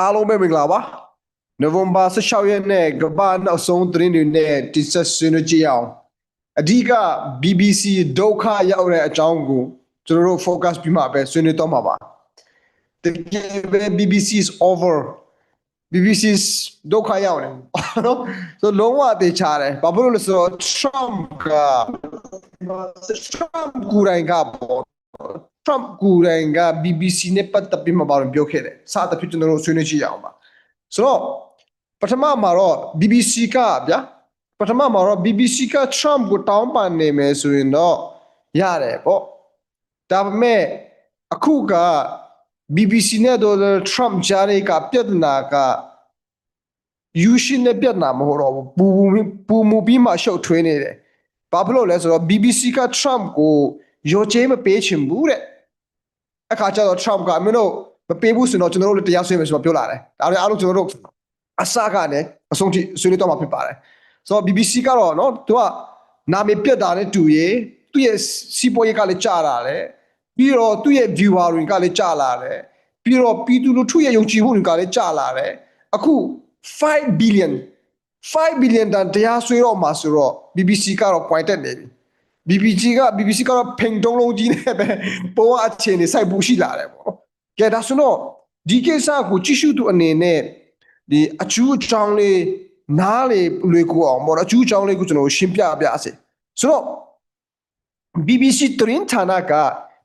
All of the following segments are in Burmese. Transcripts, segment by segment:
အားလုံးပဲမင်္ဂလာပါနိုဝင်ဘာ16ရက်နေ့ကမ္ဘာနောက်ဆုံးသတင်းတွေနဲ့တိဆက်ဆွေးနွေးကြည့်အောင်အဓိက BBC ဒုက္ခရောက်တဲ့အကြောင်းကိုကျွန်တော်တို့ focus ပြီးမှပဲဆွေးနွေးတော့မှာပါတကယ်ပဲ BBC is over BBC is ဒုက္ခရောက်တယ်နော်ဆိုလုံးဝတေချာတယ်ဘာဖြစ်လို့လဲဆိုတော့ Trump က Trump ကိုယ်တိုင်ကပေါ့ Trump ကိုယ်တိုင်က BBC နဲ့ပတ်သက်ပြီးမှဘာလို့ပြောခဲ့တယ်စသဖြင့်ကျွန်တော်တို့ဆွေးနွေးကြည့်ရအောင်ပါဆိုတော့ပထမမှာတော့ BBC ကဗျာပထမမှာတော့ BBC က Trump ကိုတောင်းပန်နေမယ်ဆိုရင်တော့ရတယ်ပေါ့ဒါပေမဲ့အခုက BBC နဲ့ Donald Trump ကြားတွေကပြဿနာကယူရှင်နဲ့ပြဿနာမဟုတ်တော့ဘူးပူပူမူပြီးမှရှုပ်ထွေးနေတယ်ဘာဖြစ်လို့လဲဆိုတော့ BBC က Trump ကိုရောချေးမပေးချင်ဘူးတဲ့ အခါကျတော့ Trump ကမင်းတို့မပေးဘူးဆိုတော့ကျွန်တော်တို့လည်းတရားစွဲမယ်ဆိုတော့ပြောလာတယ်ဒါတွေအားလုံးကျွန်တော်တို့အစကလည်းအဆုံးထိဆွေးနွေးတော့မှာဖြစ်ပါတယ်ဆိုတော့ BBC ကတော့နော်သူကနာမည်ပြတ်တာနဲ့တူရေသူ့ရဲ့စီးပွားရေးကလည်းကြာလာတယ်ပြီးတော့သူ့ရဲ့ viewer တွေကလည်းကြာလာတယ်ပြီးတော့ပြည်သူလူထုရဲ့ယုံကြည်မှုတွေကလည်းကြာလာတယ်အခု5 billion 5 billion တန်တရားဆွေးတော့မှာဆိုတော့ BBC ကတော့ point တက်နေပြီ BBC က BBC ကတော့ဖိန်တုံးလုံးကြီးနဲ့ပဲပေါ်အအခြေအနေစိုက်ပူရှိလာတယ်ပေါ့။ကဲဒါဆိုတော့ဒီကိစ္စကိုကြည့်ရှုသူအနေနဲ့ဒီအကျူးအကြောင်းလေးနားလေလွေကိုအောင်ပေါ့နော်အကျူးအကြောင်းလေးကိုကျွန်တော်ရှင်းပြပြစေ။ဆိုတော့ BBC သတင်းဌာနက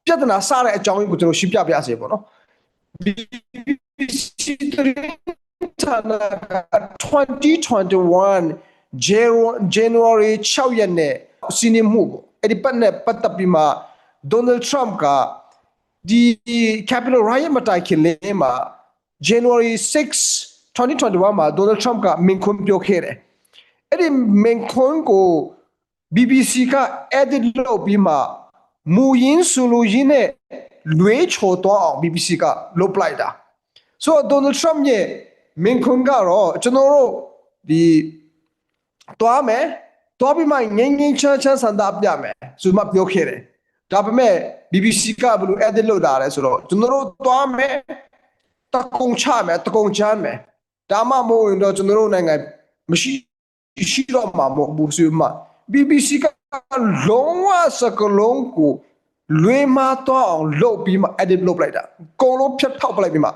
ပြဿနာစတဲ့အကြောင်းကိုကျွန်တော်ရှင်းပြပြစေပေါ့နော်။ BBC သတင်းဌာနက2021 January 6ရက်နေ့စီးနေမှုပေါ့ အဲ့ဒီပတ်နဲ့ပတ်သက်ပြီးမှ Donald Trump ကဒီ Capitol Riot မတိုင်ခင်လေးမှာ January 6 2021မှာ Donald Trump ကမင်ခွန်းပြောခဲ့တယ်အဲ့ဒီမင်ခွန်းကို BBC က edit လုပ်ပြီးမှမူရင်းဆိုလိုရင်းနဲ့လွေးချော်တော့အောင် BBC ကလုပ်ပလိုက်တာဆိုတော့ Donald Trump ရဲ့မင်ခွန်းကတော့ကျွန်တော်တို့ဒီတွားမယ် တွားပြီးမှငင်းငင်းချမ်းချမ်းဆန္ဒပြမယ်ဆိုမှပြောခဲ့တယ်ဒါပေမဲ့ BBC ကဘယ်လို edit လုပ်တာလဲဆိုတော့ကျွန်တော်တို့တွားမယ်တကုံချမယ်တကုံချမ်းမယ်ဒါမှမဟုတ်ရင်တော့ကျွန်တော်တို့နိုင်ငံမရှိရှိတော့မှာမဟုတ်ဘူးဆိုမှ BBC ကလုံးဝစကလုံးကိုလွေးမတော့အောင်လုပ်ပြီးမှ edit လုပ်လိုက်တာအကုန်လုံးဖြတ်ထောက်ပလိုက်ပြီးမှ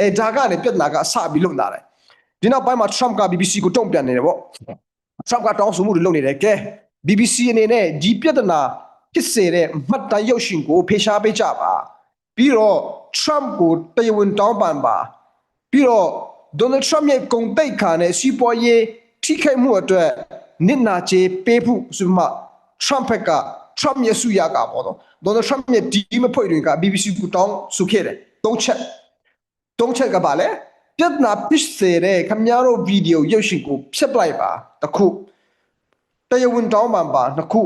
အဲဒါကနေပြဿနာကစပြီးလုံလာတယ်ဒီနောက်ပိုင်းမှာ Trump က BBC ကိုတုံ့ပြန်နေတယ်ပေါ့ Trump ကတောင်းဆိုမှုတွေလုပ်နေတယ်ကဲ BBC အနေနဲ့ဒီပြဿနာဖြစ်စေတဲ့မှတ်တမ်းရုပ်ရှင်ကိုဖေရှားပေးကြပါပြီးတော့ Trump ကိုတရားဝင်တောင်းပန်ပါပြီးတော့ Donald Trump ရဲ့ဂုဏ်သိက္ခာနဲ့စီးပွားရေးထိခိုက်မှုအတွက်နစ်နာကြေးပေးဖို့ဆိုမှ Trump ဘက်က Trump ရဲ့စုရကပေါ့နော် Donald Trump ရဲ့ဒီမဖွဲ့တွေက BBC ကိုတောင်းဆိုခဲ့တယ်သုံးချက်သုံးချက်ကပါလေ ပြဿနာပစ်စေတဲ့ခမများတို့ဗီဒီယိုရုပ်ရှင်ကိုဖျက်ပလိုက်ပါတစ်ခုတရားဝင်တောင်းပန်ပါနှစ်ခု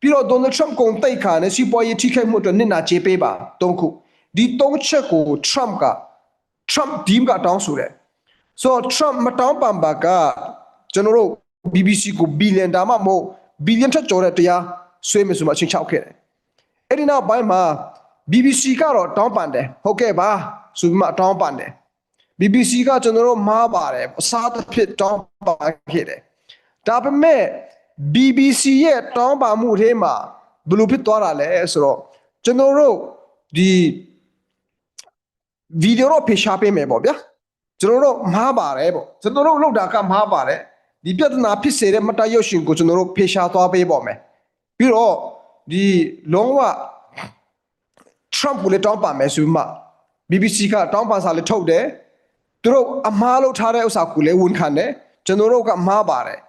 ပြီးတော့ Donald Trump ကုန်တိတ်ခါနဲ့စီးပွားရေးထိခိုက်မှုအတွက်နစ်နာကြေးပေးပါသုံးခုဒီသုံးချက်ကို Trump က Trump team ကတောင်းဆိုတယ်ဆိုတော့ Trump မတောင်းပန်ပါကကျွန်တော်တို့ BBC ကိုဘီလီယံဒါမှမဟုတ်ဘီလီယံထက်ကျော်တဲ့တရားဆွေးမယ်ဆိုမှအချင်းချောက်ခဲ့တယ်အဲ့ဒီနောက်ပိုင်းမှာ BBC ကတော့တောင်းပန်တယ်ဟုတ်ကဲ့ပါဆိုပြီးမှတောင်းပန်တယ် BBC ကကျွန်တော်တို့မားပါတယ်အစားတစ်ဖြစ်တောင်းပန်ခဲ့တယ်ဒါပေမဲ့ BBC ရဲ့တောင်းပန်မှုထဲမှာဘယ်လိုဖြစ်သွားတာလဲဆိုတော့ကျွန်တော်တို့ဒီဗီဒီယိုတော့ဖေရှားပေးမယ်ပေါ့ဗျာကျွန်တော်တို့မားပါတယ်ပေါ့ကျွန်တော်တို့လောက်တာကမားပါတယ်ဒီပြဿနာဖြစ်စေတဲ့မတရုပ်ရှင်ကိုကျွန်တော်တို့ဖေရှားသွားပေးပါမယ်ပြီးတော့ဒီလုံးဝ Trump ကိုလည်းတောင်းပန်မယ်ဆိုပြီးမှ BBC ကတောင်းပန်စာလည်းထုတ်တယ် သူတို့အမားလို့ထားတဲ့ဥစ္စာကိုလည်းဝန်ခံတယ်ကျွန်တော်တို့ကမားပါတယ်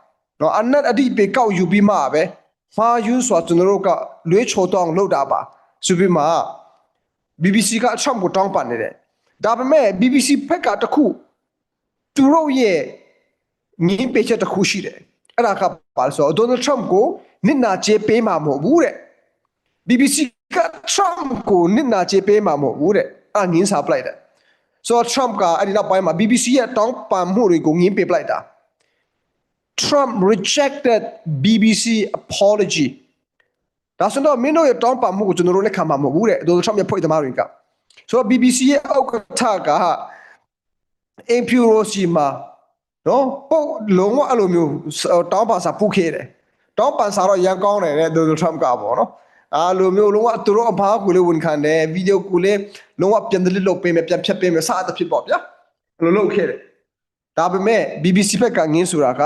နော်အနက်အတိပေကောက်ယူပြီးမှပဲမှားယူဆိုကျွန်တော်တို့ကလွေးချိုတောင်းလုပ်တာပါဆိုပြီးမှ BBC က Trump ကိုတောင်းပန်နေတယ်ဒါပေမဲ့ BBC ဖက်ကတခုသူတို့ရဲ့ငင်းပေချက်တစ်ခုရှိတယ်အဲ့ဒါကပါဆိုတော့ Donald Trump ကိုနစ်နာကျေးပေးမှာမဟုတ်ဘူးတဲ့ BBC က Trump ကိုနစ်နာကျေးပေးမှာမဟုတ်ဘူးတဲ့အငင်းစားပလိုက်တယ် ဆိုတော့ Trump ကအဲ့ဒီနောက်ပိုင်းမှာ BBC ရဲ့တောင်းပန်မှုတွေကိုငင်းပေးပလိုက်တာ Trump rejected BBC apology ဒါဆိုတော့မင်းတို့ရဲ့တောင်းပန်မှုကိုကျွန်တော်တို့လက်ခံမှာမဟုတ်ဘူးတဲ့ Donald Trump ရဲ့ဖွဲ့သမားတွေကဆိုတော့ BBC ရဲ့အောက်ကထကအင်ဖြူရိုစီမှာနော်ပုတ်လုံးဝအဲ့လိုမျိုးတောင်းပါစာပုတ်ခဲ့တယ်တောင်းပန်စာတော့ရန်ကောင်းတယ်တဲ့ဒေါ်နယ်ထရမ့်ကပေါ့နော် အားလိုမျိုးလုံးဝသူတို့အဘာကိုလည်းဝန်ခံတယ်ဗီဒီယိုကိုလည်းလုံးဝပြန်ဒလစ်လုပ်ပေးမယ်ပြန်ဖြတ်ပေးမယ်စသဖြင့်ပေါ့ဗျာအဲ့လိုလုပ်ခဲ့တယ်ဒါပေမဲ့ BBC ဘက်ကငင်းဆိုတာက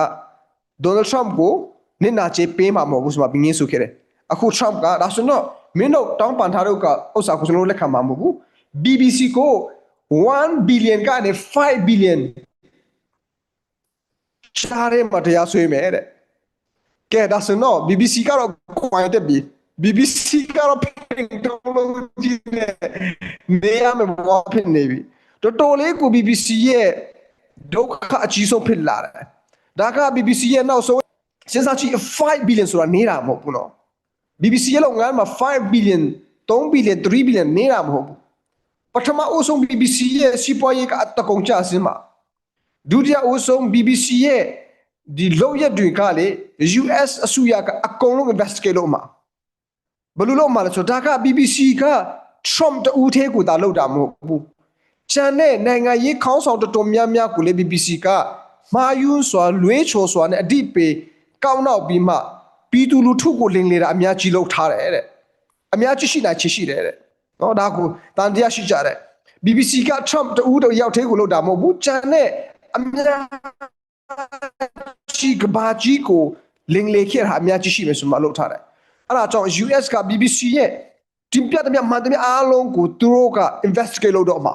ဒေါ်နယ်ထရမ့်ကိုနင့်နာချေပေးမှာမဟုတ်ဘူးဆိုမှငင်းဆိုခဲ့တယ်အခုထရမ့်ကဒါဆိုတော့မင်းတို့တောင်းပန်ထားတဲ့ဥစ္စာကိုကျွန်တော်တို့လက်ခံမှာမဟုတ်ဘူး BBC ကို1 billion ကနေ5 billion ရှားရဲမှာတရားဆွေးမယ်တဲ့ကဲဒါဆိုတော့ BBC ကတော့ quiet တက်ပြီ BBC ကတော့ technology နဲ့နေရမယ်ဘာဖြစ်နေပြီတော်တော်လေးကို BBC ရဲ့ဒုက္ခအကြီးဆုံးဖြစ်လာတယ်ဒါက BBC ရဲ့နောက်ဆုံးစဉ်းစားကြည့်5 billion ဆိုတာနေတာမဟုတ်ဘူးနော် BBC ရဲ့လုပ်ငန်းမှာ5 billion 3 billion 3 billion နေတာမဟုတ်ဘူးပထမအဦးဆုံး BBC ရဲ့စီးပွားရေးကအတကုံကျဆင်းမှာဒုတိယအဦးဆုံး BBC ရဲ့ဒီလောက်ရက်တွေကလေ US အစိုးရကအကုန်လုံး investigate လုပ်မှာ ဘယ်လိုလုပ်မှာလဲဆိုတော့ဒါက BBC က Trump တူထဲကိုဒါလုပ်တာမဟုတ်ဘူးကျန်တဲ့နိုင်ငံရေးခေါင်းဆောင်တော်တော်များများကိုလေ BBC ကမာယွန်းစွာလွဲချော်စွာနဲ့အတိပေကောင်းနောက်ပြီးမှပြည်သူလူထုကိုလင်လေတာအများကြီးလုပ်ထားတယ်တဲ့အများကြီးရှိနိုင်ချေရှိတယ်တဲ့နော်ဒါကိုတန်တရားရှိကြတယ် BBC က Trump တူတယောက်သေးကိုလုပ်တာမဟုတ်ဘူးကျန်တဲ့အများကြီးကဘာကြီးကိုလင်လေခဲ့တာအများကြီးရှိမယ်ဆိုမှလုပ်ထားတယ် အဲ့ဒါကြောင့် US က BBC ရဲ့တင်ပြတဲ့မှန်တဲ့အားလုံးကိုသူတို့က investigate လုပ်တော့မှာ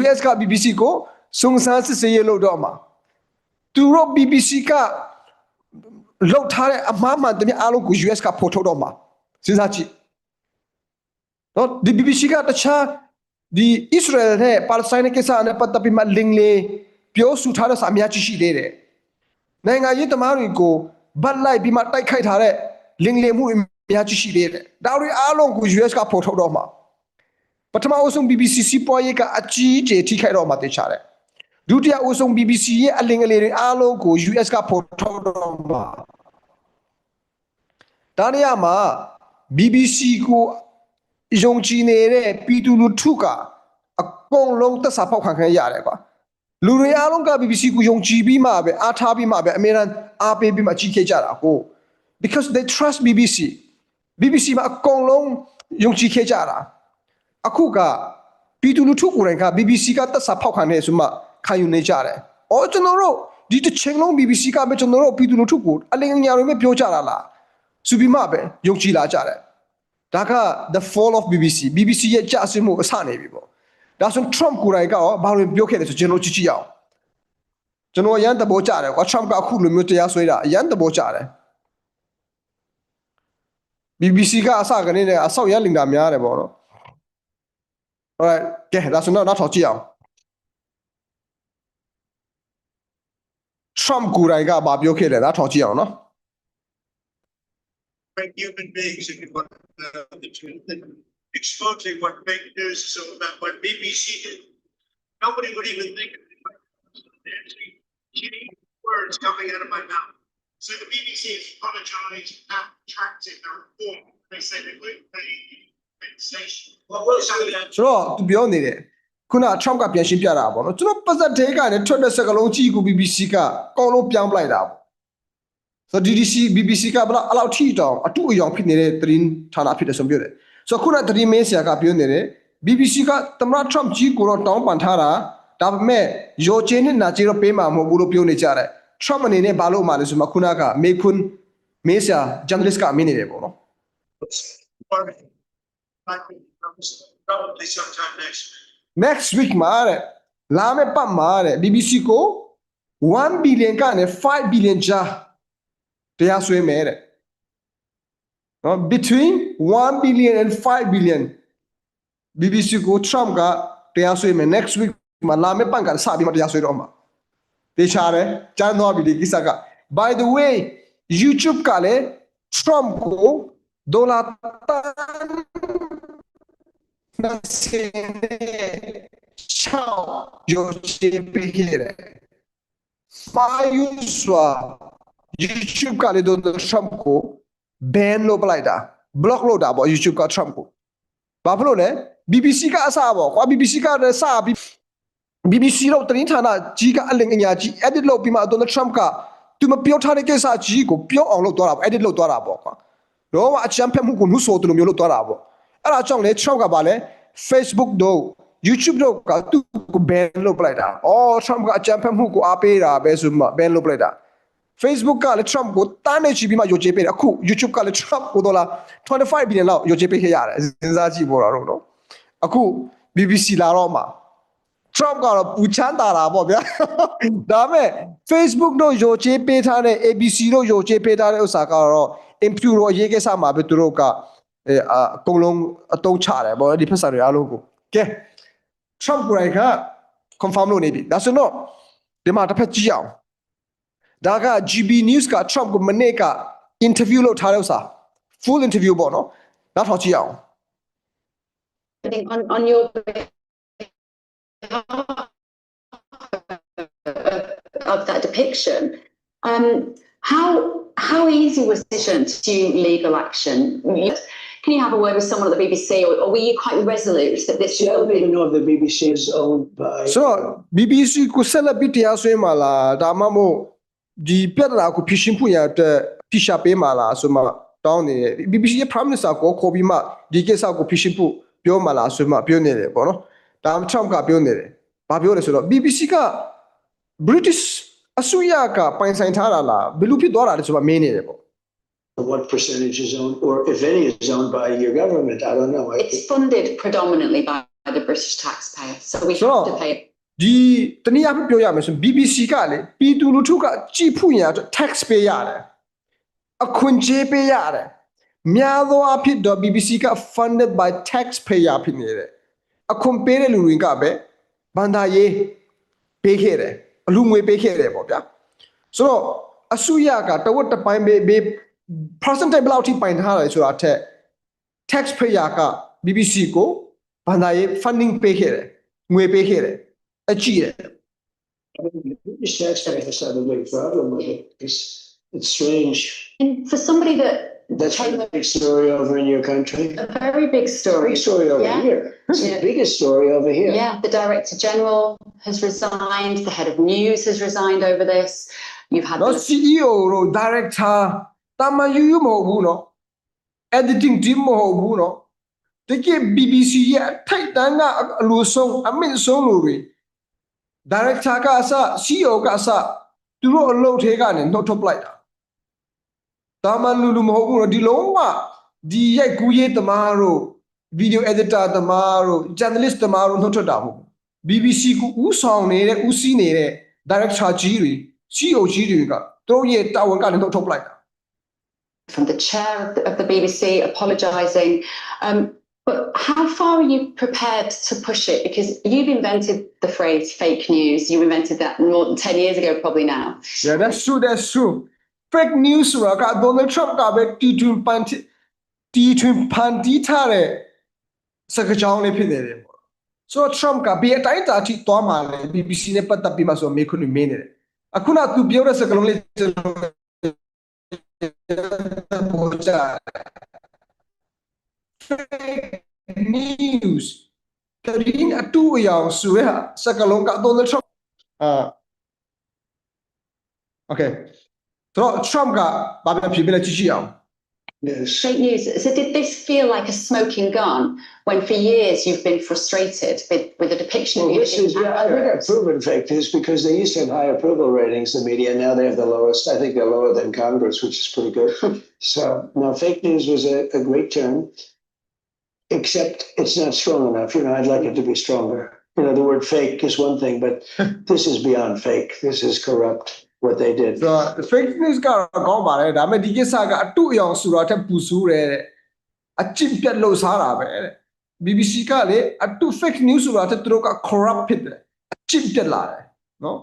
US က BBC ကိုစုံစမ်းစစ်ဆေးရေးလုပ်တော့မှာသူတို့ BBC ကလောက်ထားတဲ့အမှားမှန်တဲ့အားလုံးကို US ကဖော်ထုတ်တော့မှာစဉ်းစားကြည့်နော်ဒီ BBC ကတခြားဒီ Israel နဲ့ Palestine ကိစ္စနဲ့ပတ်သက်ပြီးမှ link လေးပြောဆိုထားတဲ့စာအများကြီးရှိသေးတယ်နိုင်ငံရေးသမားတွေကိုဗတ်လိုက်ပြီးမှတိုက်ခိုက်ထားတဲ့ link လေးမှုအများကြီးရှိသေးတယ်ဒါတွေအားလုံးကို US ကဖော်ထုတ်တော့မှာပထမအဆုံး BBC စီးပွားရေးကအကြီးအကျယ်ထိခိုက်တော့မှာတေချာတယ်ဒုတိယအဆုံး BBC ရဲ့အလင်ကလေးတွေအားလုံးကို US ကဖော်ထုတ်တော့မှာဒါနေရာမှာ BBC ကိုယုံကြည်နေတဲ့ပြည်သူလူထုကအကုန်လုံးသက်စာဖောက်ခံခဲ့ရတယ်ကွာလူတွေအားလုံးက BBC ကိုယုံကြည်ပြီးမှပဲအားထားပြီးမှပဲအမေရိကန်အားပေးပြီးမှကြီးခဲ့ကြတာကို because they trust BBC BBC မှာအကုန်လုံးယုံကြည်ခဲ့ကြတာအခုကပြည်သူလူထုကိုယ်တိုင်က BBC ကသက်စာဖောက်ခံနေဆိုမှခံယူနေကြတယ်။အော်ကျွန်တော်တို့ဒီတစ်ချိန်လုံး BBC ကပဲကျွန်တော်တို့ပြည်သူလူထုကိုအလင်းညာတွေပဲပြောကြတာလား။စူပြီးမှပဲယုံကြည်လာကြတယ်။ဒါက the fall of BBC BBC ရဲ့ကြာဆင်းမှုအဆနေပြီပေါ့။ဒါဆို Trump ကိုယ်တိုင်ကရောဘာလို့ပြောခဲ့လဲဆိုကျွန်တော်ကြည့်ကြည့်အောင်။ကျွန်တော်အရန်တဘောကြတယ်ကွာ Trump ကအခုလိုမျိုးတရားစွဲတာအရန်တဘောကြတယ်။ BBC ကအစကနေနဲ့အဆောက်ရန်လင်တာများတယ်ပေါ့နော် alright ကဲဒါဆိုတော့နောက်ထောက်ကြည့်အောင် Trump ကိုယ်တိုင်ကဘာပြောခဲ့လဲဒါထောက်ကြည့်အောင်နော် great human beings and what uh, the truth and exposing what fake news is all about, what BBC did. Nobody would even think of it. They're Actually, kidding words coming out of my mouth. So the BBC has apologized, retracted the report. They said it would be sensation. What was some of that? ဆိုတော့သူပြောနေတယ်ခုန Trump ကပြန်ရှင်းပြတာပေါ့နော်ကျွန်တော်ပါဇက်တဲကလည်းထွက်တဲ့စကလုံးကြီးကို BBC ကအကောင်လုံးပြောင်းပလိုက်တာပေါ့ဆိုတော့ DDC BBC ကဘလောက်အလောက်ထိတောင်အတူအယောင်ဖြစ်နေတဲ့သတင်းဌာနဖြစ်တယ်ဆိုပြောတယ်ဆိုတော့ခုနသတင်းမင်းဆရာကပြောနေတယ် BBC ကသမ္မတ Trump ကြီးကိုတော့တောင်းပန်ထားတာဒါပေမဲ့ရောချင်းနဲ့နာချေတော့ပေးမှာမဟုတ်ဘူးလို့ပြောနေကြတယ် Trump အနေနဲ့ဘာလို့မှလဲဆိုမှခုနကမေခွန်းမင်းဆရာ journalist ကမင်းနေတယ်ပေါ့နော် Probably sometime next week. next week မှာတဲ့လာမယ့်ပတ်မှာတဲ့ BBC ကို1 billion ကနေ5 billion ကြားတရားစွဲမယ်တဲ့နော် between 1 billion and 5 billion BBC ကို Trump ကတရားစွဲမယ် next week မှာလာမယ့်ပတ်ကစပြီးမှတရားစွဲတော့မှာ တေချာတယ်ကျန်းသွားပြီဒီကိစ္စက by the way YouTube ကလည်း Trump ကိုဒေါ်လာတန်20ချောင်းရောချေပေးခဲ့တယ်။မာယူစွာ YouTube ကလည်းဒေါ်နယ်ထရမ့်ကို ban လုပ်ပလိုက်တာ block လုပ်တာပေါ့ YouTube က Trump ကို။ဘာဖြစ်လို့လဲ BBC ကအစပေါ့ကွာ BBC ကလည်းစပြီး BBC တော့တင်းဌာနကြီးကအလင်အညာကြီး edit လုပ်ပြီးမှ Donald Trump ကသူမပြောထားတဲ့ကိစ္စကြီးကိုပြောအောင်လုပ်သွားတာပေါ့ edit လုပ်သွားတာပေါ့ကွာတော့အချမ်းဖက်မှုကိုနှုတ်ဆိုတယ်လို့မျိုးလုပ်သွားတာပေါ့အဲ့ဒါကြောင့်လေ Trump ကပါလေ Facebook တို့ YouTube တို့ကသူ့ကို ban လုပ်ပလိုက်တာအော် Trump ကအချမ်းဖက်မှုကိုအားပေးတာပဲဆိုမှ ban လုပ်ပလိုက်တာ Facebook ကလည်း Trump ကိုတားနေချီပြီးမှယိုချေပေးတယ်အခု YouTube ကလည်း Trump ကိုဒေါ်လာ25 billion လောက်ယိုချေပေးခဲ့ရတယ်စဉ်းစားကြည့်ပေါ်တာတော့နော်အခု BBC လာတော့မှာ Trump ကတော့ပူချမ်းတာတာပေါ့ဗျာဒါပေမဲ့ Facebook တို့ယိုချေပေးထားတဲ့ ABC တို့ယိုချေပေးထားတဲ့ဥစ္စာကတော့ impure အရေးကိစ္စမှာပဲသူတို့ကအဲအအကုန်လုံးအတုံးချတယ်ပေါ့ဒီဖက်ဆာတွေအားလုံးကိုကဲ Trump ကိုယ်တိုင်က confirm လုပ်နေပြီဒါဆိုတော့ဒီမှာတစ်ဖက်ကြည့်အောင်ဒါက GB News က Trump ကိုမနေ့က interview လုပ်ထားတဲ့ဥစ္စာ full interview ပေါ့နော်နောက်ထောင်ကြည့်အောင် I think on, on your behalf of that depiction, um, how how easy was the decision to do legal action? Can you have a word with someone at the BBC, or, or were you quite resolute that this I should don't be? even know if the BBC is owned by. ဆိုတော့ BBC ကိုဆက်လက်ပြီးတရားစွဲမှာလားဒါမှမဟုတ်ဒီပြဿနာကိုဖြေရှင်းဖို့ရတဲ့ဖိရှာပေးမှာလားဆိုမှတောင်းနေတယ် BBC ရဲ့ Prime Minister ကိုခေါ်ပြီးမှဒီကိစ္စကိုဖြေရှင်းဖို့ပြောမှာလားဆိုမှပြောနေတယ်ပေါ့နော် ဒါမှ Trump ကပြောနေတယ်ဘာပြောလဲဆိုတော့ BBC က British အစိုးရကပိုင်ဆိုင်ထားတာလားဘယ်လိုဖြစ်သွားတာလဲဆိုမှမင်းနေတယ်ပေါ့ What percentage is owned, or if any is owned by your government, I don't know. I- It's funded predominantly by the British taxpayer, so we Sure. have to pay it. ဒီတနည်းအားဖြင့်ပြောရမယ်ဆိုရင် BBC ကလေပြည်သူလူထုကကြည်ဖို့ရအတွက် tax ပေးရတယ်အခွန်ကြေးပေးရတယ်များသောအားဖြင့်တော့ BBC က funded by taxpayer ဖြစ်နေတယ် အခွန်ပေးတဲ့လူတွေကပဲဘန္တာရေးပေးခဲ့တယ်အလူငွေပေးခဲ့တယ်ပေါ့ဗျာဆိုတော့အစိုးရကတဝက်တစ်ပိုင်းပေးပေး percentage ဘယ်လောက်ထိပိုင်ထားတယ်ဆိုတာထက် taxpayer က BBC ကိုဘန္တာရေး funding ပေးခဲ့တယ်ငွေပေးခဲ့တယ်အကြည့်တယ် I mean, the British taxpayers have a big problem with it. It's, it's strange. And for somebody that That's a big story over in your country. a very big story. Big story over Yeah. here. It's Yeah. the biggest story over here. Yeah, the director general has resigned, the head of news has resigned over this. You've had နော် the- CEO တို့ director တာမန်ယူယူမဟုတ်ဘူးနော် editing team မဟုတ်ဘူးနော်တကယ် BBC ရဲ့အထိုက်တန်းကအလိုဆုံးအမင်းဆုံးလူတွေ director ကအစ CEO ကအစသူတို့အလုပ်ထဲကနေနှုတ်ထုတ်ပလိုက်တာ တာမန်လူလူမဟုတ်ဘူးနော်ဒီလုံးဝဒီရိုက်ကူးရေးသမားတို့ video editor သမားတို့ journalist သမားတို့နှုတ်ထွက်တာမဟုတ်ဘူး BBC ကိုဦးဆောင်နေတဲ့ဦးစီးနေတဲ့ director ကြီးတွေ CEO ကြီးတွေကသူတို့ရဲ့တာဝန်ကနေနှုတ်ထုတ်ပလိုက်တာ from the chair of the, of the BBC apologising. Um, but how far are you prepared to push it? Because you've invented the phrase fake news. You invented that more than 10 years ago, probably now. Yeah that's true that's true Fake news ဆိုတာက Donald Trump ကပဲတီထွင်ပန်တီတီထွင်ဖန်တီးထားတဲ့စကားကြောင်းလေးဖြစ်နေတယ်ပေါ့ဆိုတော့ Trump ကဘယ်အတိုင်းအတာထိသွားမှာလဲ BBC နဲ့ပတ်သက်ပြီးမှဆိုတော့မေးခွန်းတွေမေးနေတယ်အခုနကသူပြောတဲ့စကားလုံးလေးကျွန်တော်ပေါ်ကြ fake news တရင်အတူအယောင်ဆိုရစကားလုံးက Donald Trump အာ Okay ဆိုတော့ Trump ကဘာပဲဖြစ်ဖြစ်လဲကြည့်ကြည့်အောင် Yes. Fake news. So did this feel like a smoking gun when for years you've been frustrated with, with the depiction Well, of you? this is, yeah, I think I've proven fake news because they used to have high approval ratings, the media. Now they have the lowest. I think they're lower than Congress, which is pretty good. so, now fake news was a, a great term, except it's not strong enough. You know, I'd like it to be stronger. You know, the word fake is one thing, but this is beyond fake. This is corrupt, what they did. ဆိုတော့ fake news ကတော့ကောင်းပါတယ်ဒါပေမဲ့ဒီကိစ္စကအတူအယောင်ဆိုတာထက်ပူဆိုးတယ်တဲ့အကျင့်ပြတ်လို့စားတာပဲတဲ့ BBC ကလေအတူ fake news ဆိုတာထက်သူတို့က corrupt ဖြစ်တယ်အကျင့်ပြတ်လာတယ်နော်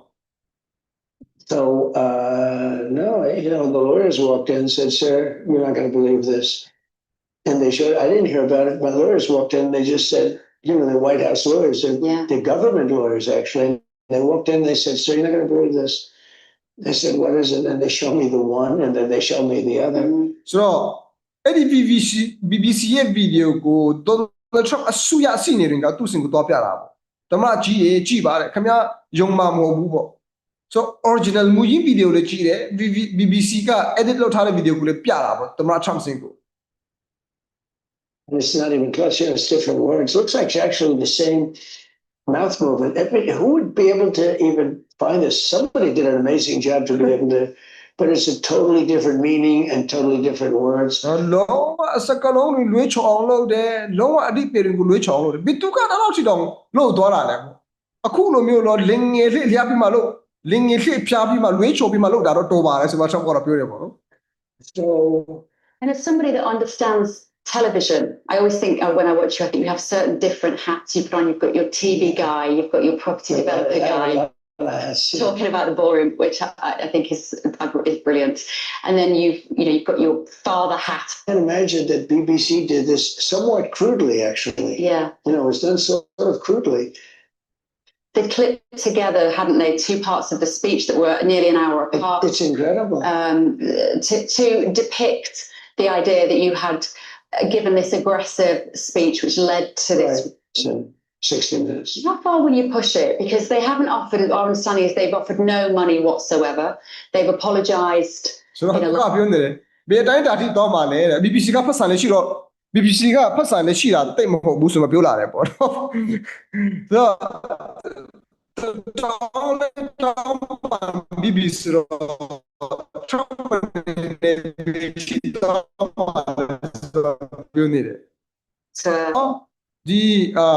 So, uh, no, you know, the lawyers walked in and said, sir, you're not going to believe this. And they showed, I didn't hear about it. My lawyers walked in, they just said, you know, the White House lawyers, they're, Yeah. they're government lawyers, actually. They walked in, they said, sir, you're not going to believe this. They said, what is it? And they show me the one, and then they show me the other. Mm. ဆိုတော့အဲ့ဒီ BBC BBC ရဲ့ video ကို Donald Trump အဆူရအစီနေတွေကသူ့စင်ကိုတော့ပြတာပေါ့ သမ္မတကြီးရေကြည်ပါတယ်ခင်ဗျာယုံမှာမဟုတ်ဘူးပေါ့ဆို original မူရင်းဗီဒီယိုလေးကြည့်တယ် BBC က edit လုပ်ထားတဲ့ဗီဒီယိုကိုလည်းပြတာပေါ့သမ္မတ Trump စင်ကို And it's not even close, you know, it's different words. Looks like it's actually the same mouth movement. Every, who would be able to even find this? Somebody did an amazing job to be able to, but it's a totally different meaning and totally different words. လုံးဝအစကလုံးတွေလွှဲချော်အောင်လုပ်တယ်လုံးဝအဓိပ္ပာယ်တွေကိုလွှဲချော်အောင်လုပ်တယ်ဘီသူကတော့တော့ချီတော့လို့သွားတာလေအခုလိုမျိုးတော့လင်ငယ်လေးလျားပြီးမှလို့လင်ငယ်လေးဖြားပြီးမှလွှဲချော်ပြီးမှလို့ဒါတော့တော်ပါတယ်ဆိုမှ Trump ကတော့ပြောတယ်ပေါ့နော် So And as somebody that understands television, I always think uh, when I watch you, I think you have certain different hats you put on. You've got your TV guy, you've got your property developer guy, uh, talking about the ballroom, which I, I think is is brilliant. And then you've you know you've got your father hat. I can imagine that BBC did this somewhat crudely, actually. Yeah, You know, it was done sort of crudely. they clipped together, hadn't they, two parts of the speech that were nearly an hour apart. It's incredible. um, to, to depict the idea that you had uh, given this aggressive speech, which led to this. Right. So 60 minutes. How far will you push it? Because they haven't offered, our understanding is they've offered no money whatsoever. They've apologised. ဆိုတော့သူကပြောနေတယ်ဘယ်အတိုင်းတာထိတော့မှလဲတဲ့ BBC ကဖတ်ဆန်လေးရှိတော့ BBC ကဖတ်ဆန်လေးရှိတာတိတ်မဟုတ်ဘူးဆိုမှပြောလာတယ်ပေါ့နော်ဆိုတော့တောင်းလဲတောင်းပါ BBC တော့ Trump နဲ့ရှိတော့ ပြောနေတယ် To, နော်ဒီအာ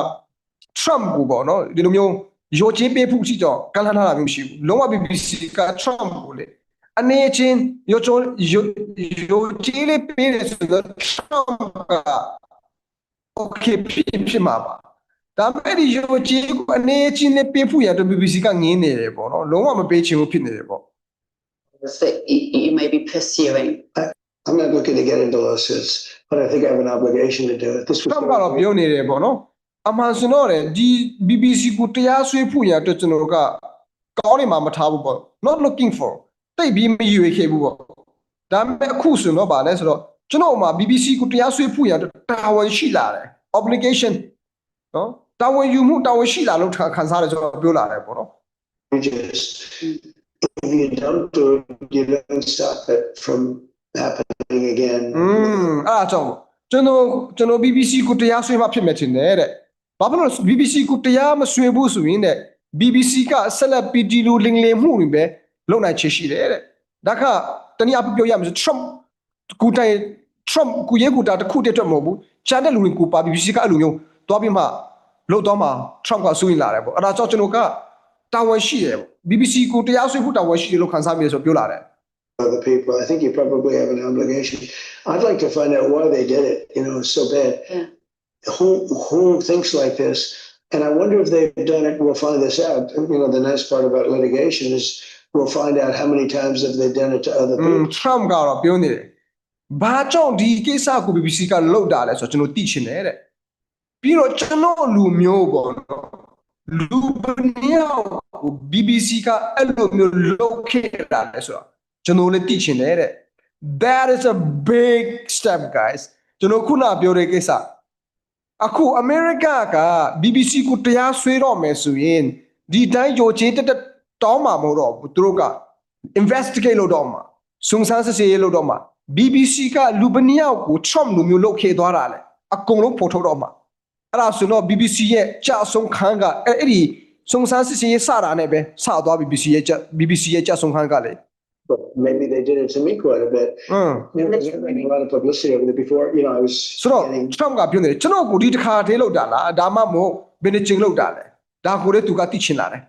Trump ကိုပေါ့နော်ဒီလိုမျိုးရောချင်းပေးဖို့ရှိတော့ကန့်လန့်ထားတာမျိုးမရှိဘူးလုံးဝ BBC က Trump ကိုလေအနေချင်းရောချိုရောရောချင်းလေးပေးတယ်ဆိုတော့ Trump က okay ဖြစ်ဖြစ်မှာပါဒါပေမဲ့ဒီရောချင်းကိုအနေချင်းလေးပေးဖို့ရတော့ BBC ကငင်းနေတယ်ပေါ့နော်လုံးဝမပေးချင်ဘူးဖြစ်နေတယ်ပေါ့ that you, you may be pursuing. I'm not looking to get into lawsuits, but I think I have an obligation to do it. This was Trump ကတော့ပြောနေတယ်ပေါ့နော်အမှန်ဆိုတော့လေဒီ BBC ကိုတရားစွဲဖို့ရအတွက်ကျွန်တော်တို့ကကောင်းနေမှာမထားဘူးပေါ့ not looking for တိတ်ပြီးမရွေခဲ့ဘူးပေါ့ဒါပေမဲ့အခုဆိုတော့ဗာလဲဆိုတော့ကျွန်တော်မှာ BBC ကိုတရားစွဲဖို့ရအတွက်တာဝန်ရှိလာတယ် obligation နော်တာဝန်ယူမှုတာဝန်ရှိလာလို့ခံစားရတယ်ကျွန်တော်ပြောလာတယ်ပေါ့နော် egregious. If you don't do it, you don't stop it from happening again. อืมအဲ့ဒါကြောင့်ကျွန်တော်ကျွန်တော် BBC ကိုတရားစွဲမှဖြစ်မယ်ထင်တယ်တဲ့ဘာဖြစ်လို့လဲ BBC ကိုတရားမစွဲဘူးဆိုရင်တဲ့ BBC ကဆက်လက်ပြီးဒီလိုလင်လင်မှုတွေပဲလုပ်နိုင်ချေရှိတယ်တဲ့ဒါကတနည်းအားဖြင့်ပြောရမယ်ဆို Trump ကိုတိုင် Trump ကိုရဲကိုတာတစ်ခုတည်းအတွက်မဟုတ်ဘူးချန်တဲ့လူတွေကိုပါ BBC ကအဲ့လိုမျိုးတွားပြီးမှလုပ်တော့မှ Trump ကစိုးရင်လာတယ်ပေါ့အဲ့ဒါကြောင့်ကျွန်တော်ကတာဝန်ရှိတယ်ပေါ့ BBC ကိုတရားစွဲဖို့တာဝန်ရှိတယ်လို့ခံစားမိတယ်ဆိုပြောလာတယ် Other people, I think you probably have an obligation. I'd like to find out why they did it, you know, so bad. Yeah. Who, who thinks like this? And I wonder if they've done it, we'll find this out. You know, the nice part about litigation is we'll find out how many times have they done it to other อืม people. Trump ကတော့ပြောနေတယ်။ဘာကြောင့်ဒီကိစ္စကို BBC ကလှုပ်တာလဲဆိုတော့ကျွန်တော်သိချင်တယ်တဲ့။ပြီးတော့ကျွန်တော်လူမျိုးပေါ့နော်။လူပနီယောက်ကို BBC ကအဲ့လိုမျိုးလှုပ်ခဲ့တာလဲဆိုတော့ ကျွန်တော်လည်းသိချင်တယ်တဲ့။ That is a big step guys ။ကျွန်တော်ခုနပြောတဲ့ကိစ္စအခုအမေရိကက BBC ကိုတရားစွဲတော့မယ်ဆိုရင်ဒီတိုင်းကြိုချေတက်တက်တောင်းမှာမဟုတ်တော့ဘူးသူတို့က investigate လုပ်တော့မှာစုံစမ်းစစ်ဆေးရေးလုပ်တော့မှာ BBC ကလူပနီယောက်ကို Trump လိုမျိုးလုပ်ခဲ့သွားတာလေအကုန်လုံးပေါ်ထုတ်တော့မှာအဲ့ဒါဆိုတော့ BBC ရဲ့ကြာဆုံးခန်းကအဲ့အဲ့ဒီစုံစမ်းစစ်ဆေးရေးစတာနဲ့ပဲစသွား BBC ရဲ့ကြာ BBC ရဲ့ကြာဆုံးခန်းကလေ But maybe they did it to me quite a bit. ဟမ် You know, there's been a lot of publicity over there before, you know, I was ဆိုတော့ getting, Trump ကပြောနေတယ်ကျွန်တော်ကိုဒီတစ်ခါတည်းလောက်တာလားဒါမှမဟုတ်ဘယ်နှချိန်လောက်တာလဲဒါကိုလေသူကသိချင်လာတယ်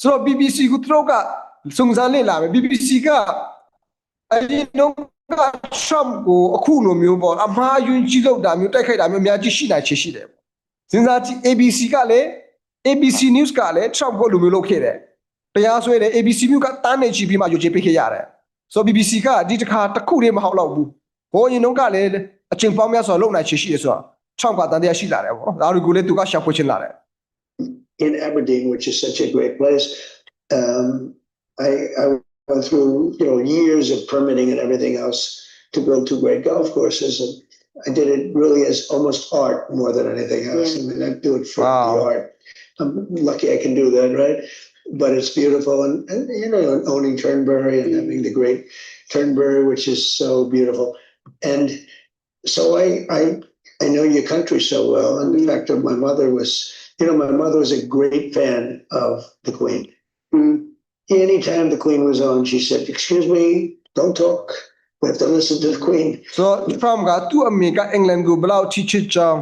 ဆိုတော့ BBC ကိုသူတို့ကစုံစမ်းလေ့လာမယ် BBC ကအရင်တော့က Trump ကိုအခုလိုမျိုးပေါ့အမှားယွင်းကြီးလောက်တာမျိုးတိုက်ခိုက်တာမျိုးအများကြီးရှိနိုင်ချေရှိတယ်ပေါ့စဉ်းစားကြည့် ABC ကလည်း ABC News ကလည်း Trump ကိုလိုမျိုးလုပ်ခဲ့တယ် တရားစွဲတယ် ABC News ကတန်းနေချီပြီးမှယူချေပေးခဲ့ရတယ်ဆိုတော့ BBC ကဒီတစ်ခါတစ်ခုတည်းမဟုတ်တော့ဘူးဘိုးရင်တော့ကလည်းအချိန်ပေါင်းများစွာလုံနိုင်ချေရှိတယ်ဆိုတော့ Trump ကတန်တရားရှိလာတယ်ပေါ့ဒါတွေကိုလည်းသူကရှာဖွေချင်လာတယ် in Aberdeen, which is such a great place. Um, I, I went through, you know, years of permitting and everything else to build two great golf courses. And I did it really as almost art more than anything else. Yeah. I mean, I do it for Wow. the art. I'm lucky I can do that, right? But it's beautiful, and, and you know, owning Turnberry and having the great Turnberry, which is so beautiful, and so I I I know your country so well, and the fact that my mother was, you know, my mother was a great fan of the Queen. Mm. Anytime the Queen was on, she said, "Excuse me, don't talk. We have to listen to the Queen." ဆိုတော့ Trump ကသူ့အမေကအင်္ဂလန်ကိုဘယ်လောက်ထိချစ်ကြောင်း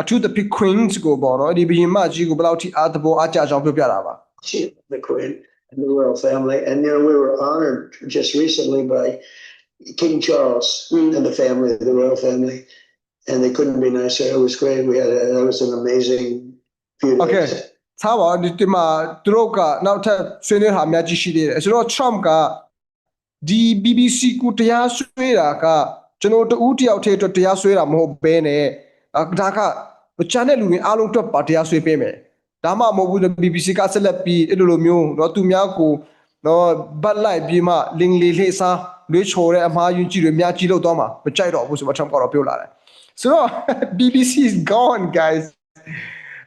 အထူးသဖြင့် Queens ကိုပေါ့နော်ဒီဘုရင်မကြီးကိုဘယ်လောက်ထိအားသဘောအားကျကြောင်းပြောပြတာပါ She the Queen and the royal family, and you know, we were honored just recently by King Charles Mm. and the family, the royal family, and they couldn't be nicer. It was great. We had a, that was an amazing few Okay. days. သားပါဒီဒီမှာသူတို့ကနောက်ထပ်ဆွေးနွေးတာအများကြီးရှိသေးတယ်ဆိုတော့ Trump ကဒီ BBC ကိုတရားဆွေးတာကကျွန်တော်တူတယောက်တည်းအတွက်တရားဆွေးတာမဟုတ်ဘဲနဲ့အဒါကချန်တဲ့လူတွေအားလုံးအတွက်ပါတရားဆွေးပေးမယ် ဒါမှမဟုတ်ဘူး BBC ကဆက်လက်ပြီးအဲ့လိုလိုမျိုးเนาะသူများကိုเนาะဘတ်လိုက်ပြီးမှလင်းလေးလေးစားလွေးချော်တဲ့အမှားယွင်းကြီးတွေအများကြီးလောက်တော့မှာမကြိုက်တော့ဘူးဆိုတော့ Trump ကတော့ပြောလာတယ်ဆိုတော့ BBC is gone guys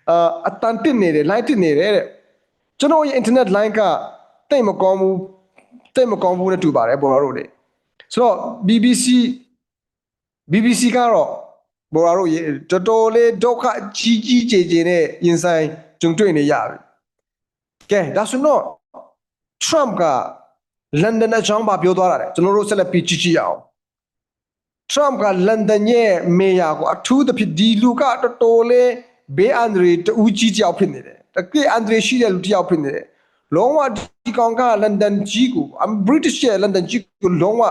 အာအတန်တစ်နေတယ် line တစ်နေတယ်တဲ့ကျွန်တော်ရဲ့ internet line ကတိတ်မကောင်းဘူးတိတ်မကောင်းဘူးနဲ့တူပါတယ်ဘော်ရာတို့လေဆိုတော့ BBC BBC ကတော့ဘော်ရာတို့ရေတော်တော်လေးဒုက္ခကြီးကြီးကျယ်ကျယ်နဲ့ရင်ဆိုင် ကြုံတွေ့နေရပြီကဲဒါဆိုတော့ Trump ကလန်ဒန်အကြောင်းပါပြောသွားတာလေကျွန်တော်တို့ဆက်လက်ပြီးကြည့်ကြည့်ရအောင် Trump ကလန်ဒန်ရဲ့မေယာကိုအထူးသဖြင့်ဒီလူကတော်တော်လေးဘေးအန္တရာယ်တူကြီးတယောက်ဖြစ်နေတယ်။တကယ်အန္တရာယ်ရှိတဲ့လူတယောက်ဖြစ်နေတယ်။လုံးဝဒီကောင်ကလန်ဒန်ကြီးကို I'm British ရဲ့လန်ဒန်ကြီးကိုလုံးဝ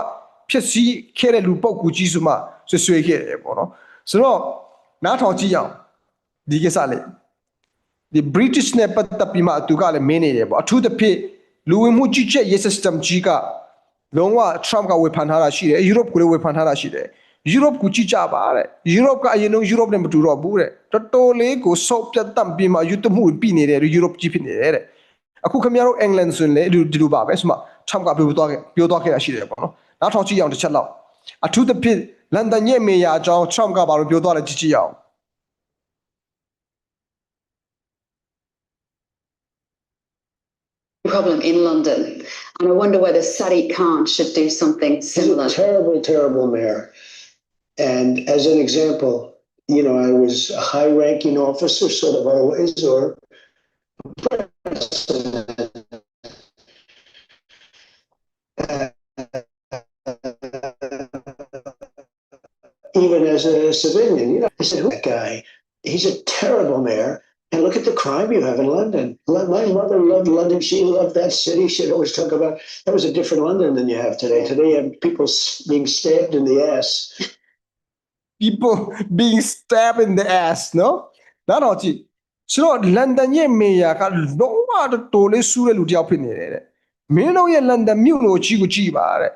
ဖြစ်စည်းခဲ့တဲ့လူပုဂ္ဂိုလ်ကြီးဆိုမှဆွဆွေးခဲ့တယ်ပေါ့နော်။ဆိုတော့နားထောင်ကြည့်အောင်ဒီကိစ္စလေး ဒီ British နဲ့ပတ်သက်ပြီးမှသူကလည်းမင်းနေတယ်ပေါ့အထူးသဖြင့်လူဝင်မှုကြီးချက်ရေး system ကြီးကလုံးဝ Trump ကဝေဖန်ထားတာရှိတယ်။ Europe ကိုလည်းဝေဖန်ထားတာရှိတယ်။ Europe ကိုကြည့်ကြပါတဲ့။ Europe ကအရင်ဆုံး Europe နဲ့မတူတော့ဘူးတဲ့။တော်တော်လေးကိုစော့ပြတ်တတ်ပြီးမှယူတမှုပြီးနေတဲ့ Europe ကြီးဖြစ်နေတယ်တဲ့။အခုခင်ဗျားတို့ England ဆိုရင်လည်းဒီဒီလိုပါပဲဆိုမှ Trump ကပြောသွားခဲ့ပြောသွားခဲ့တာရှိတယ်ပေါ့နော်။နောက်ထောင်ကြည့်အောင်တစ်ချက်လောက်။အထူးသဖြင့်လန်ဒန်ရဲ့မေယာအကြောင်း Trump ကဘာလို့ပြောသွားလဲကြည့်ကြည့်အောင် problem in London. And I wonder whether Sadiq Khan should do something He's similar. a terrible, terrible mayor. And as an example, you know, I was a high ranking officer, sort of always, or president. Even as a civilian, you know, I said, that guy? He's a terrible mayor. And look at the crime you have in London. Lo- My mother loved London. She loved that city. She'd always talk about that was a different London than you have today. Today, you have people s- being stabbed in the ass. people being stabbed in the ass နော်နောက်တော့ကြည့်ဆိုတော့လန်ဒန်ရဲ့မေယာကလုံးဝတော်တော်လေးဆူးတဲ့လူတစ်ယောက်ဖြစ်နေတယ်တဲ့မင်းတို့ရဲ့လန်ဒန်မြို့လိုကြီးကိုကြည့်ပါတဲ့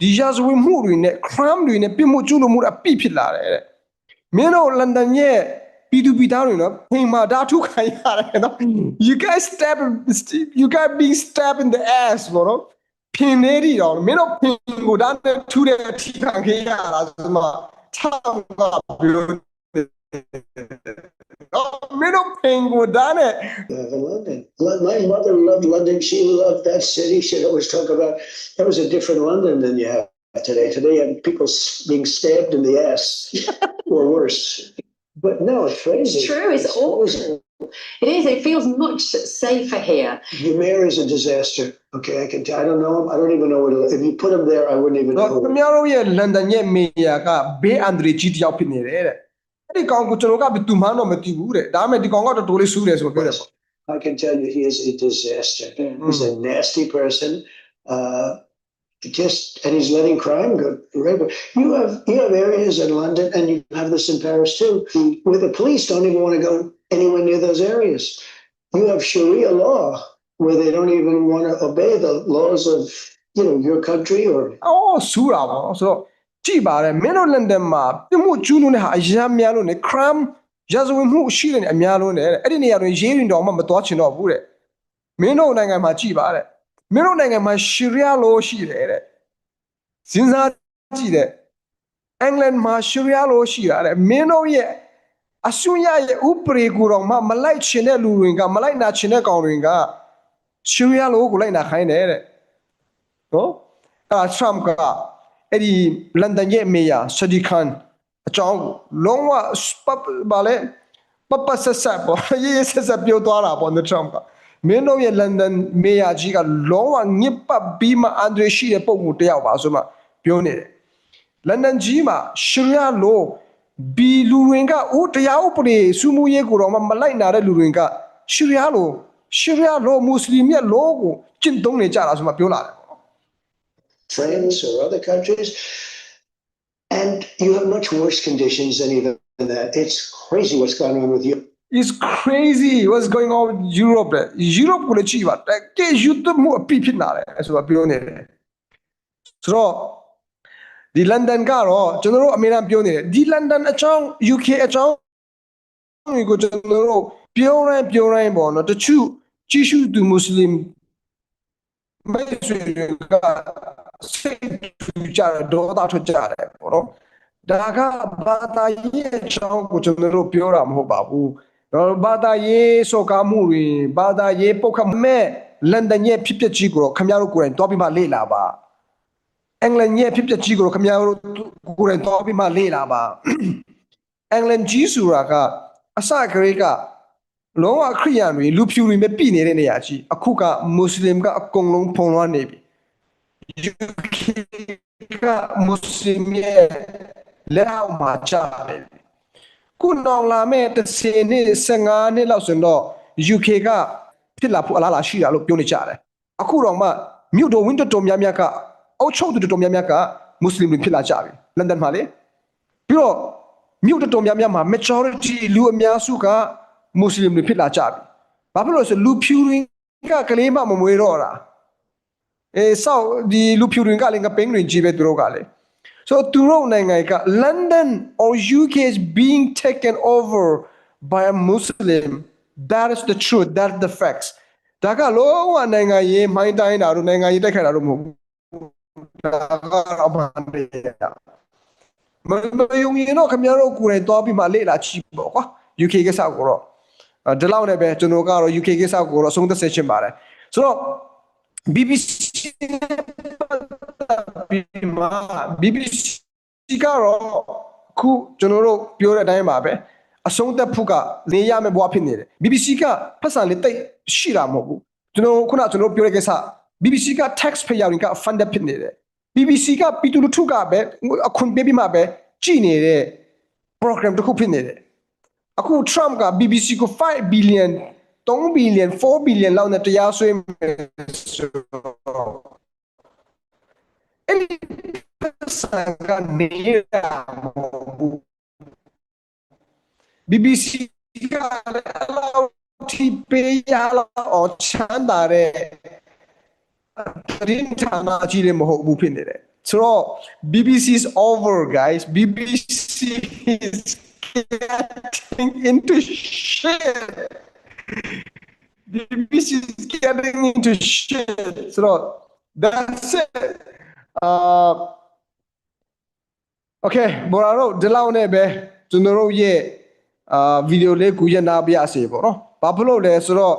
ဒီရာဇဝတ်မှုတွေနဲ့ crime တွေနဲ့ပြစ်မှုကျူးလွန်မှုတွေအပြစ်ဖြစ်လာတယ်တဲ့မင်းတို့လန်ဒန်ရဲ့ ပြည်သူပြည်သားတွေနော်ဖိမာဓာထုခံရတယ်နော် you guys stab you guys being stabbed in the ass ဘောနော်ဖင်နေရီတော့မင်းတို့ဖင်ကိုဒါနဲ့ထူတဲ့အထိခံခဲ့ရတာဆိုမှ Trump ကပြောတယ်မင်းတို့ဖင်ကိုဒါနဲ့ of in London. Lo- My mother loved London. She loved that city. She'd always talk about that was a different London than you have today. Today, you have people s- being stabbed in the ass or worse. But no, it's crazy. It's true, it's awful. It is. It feels much safer here. The mayor is a disaster. Okay, I can tell. I don't know him. I don't even know where to live. If you put him there, I wouldn't even တော့ know. ခင်ဗျားတို့ရဲ့လန်ဒန်ရဲ့မေယာကဘေးအန္တရာယ်ကြီးတစ်ယောက်ဖြစ်နေတယ်တဲ့အဲ့ဒီကောင်ကိုကျွန်တော်ကဘယ်သူမှတော့မသိဘူးတဲ့ဒါပေမဲ့ဒီကောင်ကတော်တော်လေးဆူးတယ်ဆိုပြောတယ်ပေါ့ I can tell you, he is a disaster. He's a nasty person. Uh, just and he's letting crime go. rampant. You have you have areas in London, and you have this in Paris too, where the police don't even want to go anywhere near those areas. You have Sharia law where they don't even want to obey the laws of you know your country or အော်ဆူးတာပေါ့ဆိုတော့ကြည့်ပါတယ်မင်းတို့လန်ဒန်မှာပြစ်မှုကျူးလွန်တဲ့ဟာအများများလို့ね crime ရာဇဝတ်မှုရှိတယ်အများလုံးတယ်တဲ့အဲ့ဒီနေရာတွင်ရေးရင်တော်မှမတော်ချင်တော့ဘူးတဲ့မင်းတို့နိုင်ငံမှာကြည့်ပါတဲ့ မင်းတို့နိုင်ငံမှာရှရီယာလိုရှိတယ်တဲ့စဉ်းစားကြည့်တဲ့အင်္ဂလန်မှာရှရီယာလိုရှိတာတဲ့မင်းတို့ရဲ့အစွန်းရရဲ့ဥပဒေကိုတော့မှမလိုက်ချင်တဲ့လူတွေကမလိုက်နာချင်တဲ့ကောင်တွေကရှရီယာလိုကိုလိုက်နာခိုင်းတယ်တဲ့နော်အဲ့ဒါထရမ့်ကအဲ့ဒီလန်ဒန်ရဲ့မေယာဆဒီခန်အကြောင်းလုံးဝပတ်ပါလေပပဆက်ဆက်ပေါ်ရေးရေးဆက်ဆက်ပြောသွားတာပေါ့နော်ထရမ့်က မင်းတို့ရဲ့လန်ဒန်မေယာကြီးကလုံးဝညစ်ပတ်ပြီးမှအန်ဒရီရှိတဲ့ပုံကိုတယောက်ပါဆိုမှပြောနေတယ်လန်ဒန်ကြီးမှာရှရီယာလိုဘီလူတွေကဦးတရားဥပဒေစုမှုရေးကိုတော့မမလိုက်နာတဲ့လူတွေကရှရီယာလိုရှရီယာလိုမွတ်စလင်ရဲ့လိုကိုကျင့်သုံးနေကြတာဆိုမှပြောလာတယ်ပေါ့ France or other countries. And you have much worse conditions than even that. It's crazy what's going on with you. It's crazy what's going on with Europe လေ Europe ကိုလည်းကြည့်ပါတကယ်ယူသွမှုအပြစ်ဖြစ်လာတယ်ဆိုတော့ပြောနေတယ်ဆိုတော့ဒီလန်ဒန်ကတော့ကျွန်တော်တို့အမေရိကန်ပြောနေတယ်ဒီလန်ဒန်အကြောင်း UK အကြောင်းကိုကျွန်တော်တို့ပြောတိုင်းပြောတိုင်းပေါ့နော်တချို့ကြည့်ရှုသူမွတ်စလင်မိတ်ဆွေတွေကစိတ်ထူကြတယ်ဒေါသထွက်ကြတယ်ပေါ့နော်ဒါကဘာသာရေးအကြောင်းကိုကျွန်တော်တို့ပြောတာမဟုတ်ပါဘူးတော့ ဘာသာရေးစော်ကားမှုတွေဘာသာရေးပုတ်ခတ်မဲ့လန်ဒန်ရဲ့ဖြစ်ပျက်ကြီးကိုတော့ခင်ဗျားတို့ကိုယ်တိုင်တွားပြီးမှလေ့လာပါအင်္ဂလန်ရဲ့ဖြစ်ပျက်ကြီးကိုတော့ခင်ဗျားတို့ကိုယ်တိုင်တော့ပြီးမှလေ့လာပါအင်္ဂလန်ကြီးဆိုတာကအစကရေကလုံးဝခရိယန်တွေလူဖြူတွေပဲပြည်နေတဲ့နေရာကြီးအခုကမွတ်စလင်ကအကုန်လုံးဖုံလွှမ်းနေပြီ UK ကမွတ်စလင်ရဲ့လက်အောက်မှာကြာတယ် ခုနောက်လာမဲ့30နှစ်15နှစ်လောက်ဆိုရင်တော့ UK ကဖြစ်လာဖို့အလားအလာရှိတာလို့ပြောနေကြတယ်အခုတော့မှမြို့တော်ဝင်းတော်တော်များများကအုတ်ချုပ်သူတော်တော်များများကမွတ်စလင်တွေဖြစ်လာကြပြီလန်ဒန်မှာလေပြီးတော့မြို့တော်တော်များများမှာ majority လူအများစုကမွတ်စလင်တွေဖြစ်လာကြပြီဘာဖြစ်လို့လဲဆိုလူဖြူတွေကကလေးမမမွေးတော့တာအဲဆောက်ဒီလူဖြူတွေကလည်းငပင်းတွေကြီးပဲသူတို့ကလည်း so သူတို့နိုင်ငံက London or UK is being taken over by a Muslim that is the truth that is the facts ဒါကလုံးဝနိုင်ငံရေးမိုင်းတိုင်းတာတို့နိုင်ငံရေးတိုက်ခိုက်တာတို့မဟုတ်ဘူးဒါကတော့ဘာလဲမမယုံရင်တော့ခင်ဗျားတို့ကိုယ်တိုင်သွားပြီးမှလေ့လာကြည့်ပေါ့ကွာ UK ကိစ္စကိုတော့အဲဒီလောက်နဲ့ပဲကျွန်တော်ကတော့ UK ကိစ္စကိုတော့အဆုံးသက်ဆက်ချင်ပါတယ်ဆိုတော့ BBC ပြီးမှ BBC ကတော့ခုကျွန်တော်တို့ပြောတဲ့အတိုင်းပါပဲအဆုံးသက်ဖို့ကနေရမယ့်ဘဝဖြစ်နေတယ် BBC ကဖက်ဆန်လေးတိတ်ရှိတာမဟုတ်ဘူးကျွန်တော်ခုနကျွန်တော်ပြောတဲ့ကိစ္စ BBC က tax payer တွေက funded ဖြစ်နေတယ် BBC ကပြည်သူလူထုကပဲအခွင့်ပေးပြီးမှပဲကြည်နေတဲ့ program တစ်ခုဖြစ်နေတယ်အခု Trump က BBC ကို5 billion 3 billion 4 billion လောက်နဲ့တရားစွဲမယ်ဆိုတော့ BBC ကလည်းအလောက်ထိပေးရလောက်ချမ်းသာတဲ့ သတင်းဌာနကြီးလည်းမဟုတ်ဘူးဖြစ်နေတယ်ဆိုတော့ BBC is over guys BBC is getting into shit BBC is getting into shit so that's it Uh okay ဘော်ရာတို့ဒီလောက်နဲ့ပဲကျွန်တော်တို့ရဲ့အာဗီဒီယိုလေးကူရနာပြရစီပေါ့နော်ဘာဖြစ်လို့လဲဆိုတော့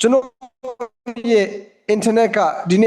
ကျွန်တော်ရဲ့ internet ကဒီနေ့